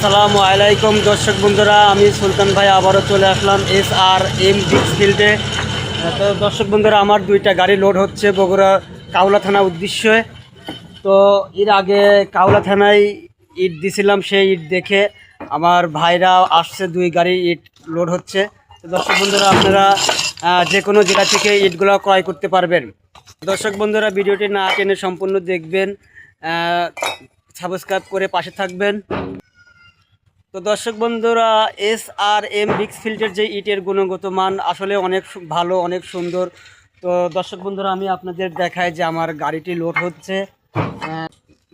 আসসালামু আলাইকুম দর্শক বন্ধুরা, আমি সুলতান ভাই আবারও চলে আসলাম এস আর এম বিক্স ফিল্ডে তো দর্শক বন্ধুরা, আমার দুইটা গাড়ি লোড হচ্ছে বগুড়া কাউলা থানা উদ্দেশ্যে। তো এর আগে কাউলা থানায় ইট দিছিলাম সেই ইট দেখে আমার ভাইরা আসছে, দুই গাড়ি ইট লোড হচ্ছে। তো দর্শক বন্ধুরা, আপনারা যে কোনো জেলা থেকে ইটগুলো ক্রয় করতে পারবেন। দর্শক বন্ধুরা, ভিডিওটি না টেনে সম্পূর্ণ দেখবেন সাবস্ক্রাইব করে পাশে থাকবেন। তো দর্শক বন্ধুরা এস আর এম বিক্স ফিল্ডের যে ইটের গুণগত মান আসলে অনেক ভালো, অনেক সুন্দর। তো দর্শক বন্ধুরা, আমি আপনাদের দেখাই যে আমার গাড়িটি লোড হচ্ছে।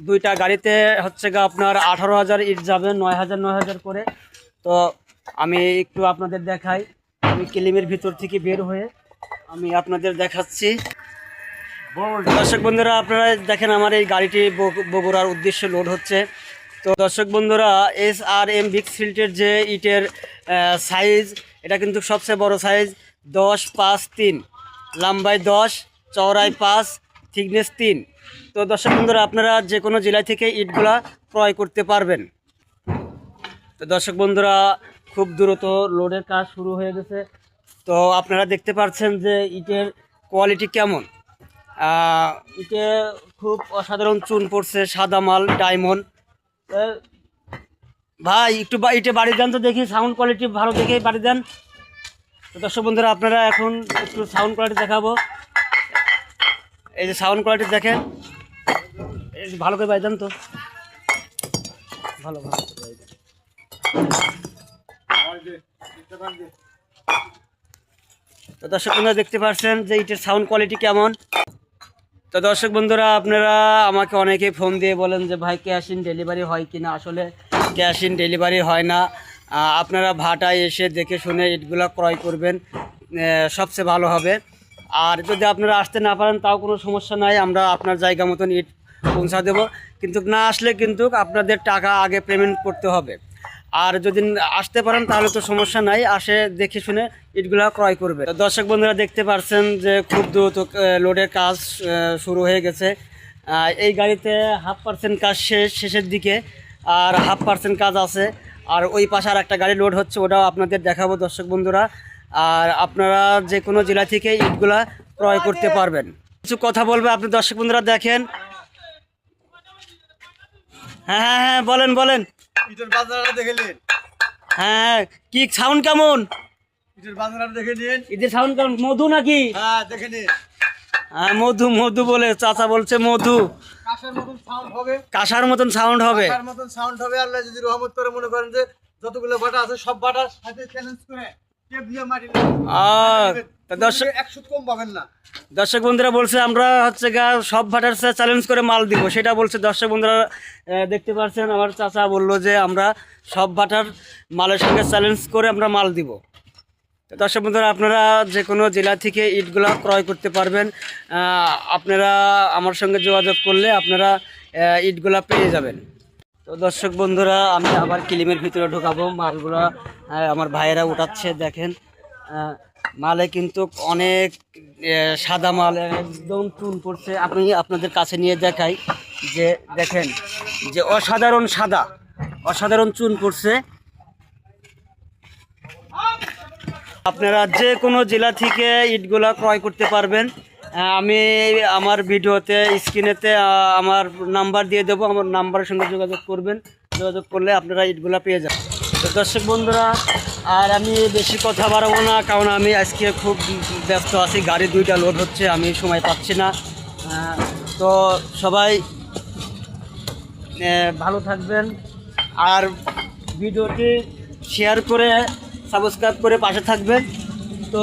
দুইটা গাড়িতে হচ্ছে গা আপনার আঠারো হাজার ইট যাবে, নয় হাজার নয় হাজার করে। তো আমি একটু আপনাদের দেখাই। আমি কিলিমের ভিতর থেকে বের হয়ে আমি আপনাদের দেখাচ্ছি। দর্শক বন্ধুরা, আপনারা দেখেন আমার এই গাড়িটি বগ- বগুড়ার উদ্দেশ্যে লোড হচ্ছে। তো দর্শক বন্ধুরা এস আর এম বিক্স ফিল্টের যে ইটের সাইজ এটা কিন্তু সবচেয়ে বড় সাইজ দশ পাঁচ তিন। লম্বায় দশ, চওড়ায় পাঁচ থিকনেস তিন। তো দর্শক বন্ধুরা, আপনারা যে কোনো জেলায় থেকে ইটগুলা ক্রয় করতে পারবেন। তো দর্শক বন্ধুরা, খুব দ্রুত লোডের কাজ শুরু হয়ে গেছে। তো আপনারা দেখতে পাচ্ছেন যে ইটের কোয়ালিটি কেমন। ইটে খুব অসাধারণ চুন পড়ছে, সাদা মাল ডায়মন্ড ভাই, একটু ইটে বাড়ি দেন তো দেখি সাউন্ড কোয়ালিটি ভালো দেখে বাড়ি দেন তো দর্শক বন্ধুরা, আপনারা এখন একটু সাউন্ড কোয়ালিটি দেখাবো। এই যে সাউন্ড কোয়ালিটি দেখেন ভালো করে বাড়ি দেন তো। ভালো ভালো। তো দর্শক বন্ধুরা, দেখতে পাচ্ছেন যে ইটের সাউন্ড কোয়ালিটি কেমন? তো দর্শক বন্ধুরা, আপনারা আমাকে অনেকেই ফোন দিয়ে বলেন যে, ভাই ক্যাশ ইন ডেলিভারি হয় কি না আসলে ক্যাশ ইন ডেলিভারি হয় না। আপনারা ভাটায় এসে দেখে শুনে ইটগুলো ক্রয় করবেন। সবচেয়ে ভালো হবে। আর যদি আপনারা আসতে না পারেন, তাও কোনো সমস্যা নাই। আমরা আপনার জায়গা মতন ইট পৌঁছা দেবো। কিন্তু না আসলে কিন্তু আপনাদের টাকা আগে পেমেন্ট করতে হবে। আর যদি আসতে পারেন, তাহলে তো সমস্যা নাই। আসে, দেখে শুনে ইটগুলা ক্রয় করবে। দর্শক বন্ধুরা দেখতে পারছেন যে খুব দ্রুত লোডের কাজ শুরু হয়ে গেছে। এই গাড়িতে হাফ পার্সেন্ট কাজ শেষ, শেষের দিকে আর হাফ পার্সেন্ট কাজ আছে। আর ওই পাশে আর একটা গাড়ি লোড হচ্ছে, ওটাও আপনাদের দেখাবো দর্শক বন্ধুরা। আর আপনারা যে কোনো জেলা থেকে ইটগুলা ক্রয় করতে পারবেন। কিছু কথা বলবে আপনি দর্শক বন্ধুরা দেখেন। হ্যাঁ হ্যাঁ হ্যাঁ বলেন বলেন। ইটের বাজারটা দেখে নিন। হ্যাঁ কি সাউন্ড কেমন? ইটের বাজারটা দেখে নিন। ইটের সাউন্ড কেমন? মধু নাকি? হ্যাঁ দেখে নিন। হ্যাঁ মধু মধু বলে চাচা বলছে মধু। কাঁসার মতন সাউন্ড হবে। কাঁসার মতন সাউন্ড হবে। কাশের মতন সাউন্ড হবে। আল্লাহ যদি রহমত করে মনে করেন যে যতগুলো বাটা আছে সব বাটার সাথে চ্যালেঞ্জ করে। দর্শক বন্ধুরা বলছে আমরা হচ্ছে গা সব ভাটার চ্যালেঞ্জ করে মাল দিব। সেটা বলছে দর্শক বন্ধুরা দেখতে পাচ্ছেন আমার চাচা বলল যে আমরা সব ভাটার মালের সঙ্গে চ্যালেঞ্জ করে আমরা মাল দিব। দর্শক বন্ধুরা আপনারা যে কোনো জেলা থেকে ইটগুলা ক্রয় করতে পারবেন। আপনারা আমার সঙ্গে যোগাযোগ করলে আপনারা ইটগুলা পেয়ে যাবেন। তো দর্শক বন্ধুরা, আমি আবার কিলিমের ভিতরে ঢোকাবো। মালগুলো আমার ভাইয়েরা উঠাচ্ছে, দেখেন। মালে কিন্তু অনেক সাদা মাল, একদম চুন পড়ছে। আমি আপনাদের কাছে নিয়ে দেখাই যে, দেখেন, যে অসাধারণ সাদা, অসাধারণ চুন পড়ছে। আপনারা যে কোনো জেলা থেকে ইটগুলা ক্রয় করতে পারবেন। আমি আমার ভিডিওতে, স্ক্রিনেতে আমার নাম্বার দিয়ে দেবো। আমার নাম্বারের সঙ্গে যোগাযোগ করবেন। যোগাযোগ করলে আপনারা ইটগুলা পেয়ে যাবেন। তো দর্শক বন্ধুরা, আর আমি বেশি কথা বাড়াবো না, কারণ আমি আজকে খুব ব্যস্ত আছি। গাড়ি দুইটা লোড হচ্ছে, আমি সময় পাচ্ছি না। তো সবাই ভালো থাকবেন। আর ভিডিওটি শেয়ার করে সাবস্ক্রাইব করে পাশে থাকবেন। তো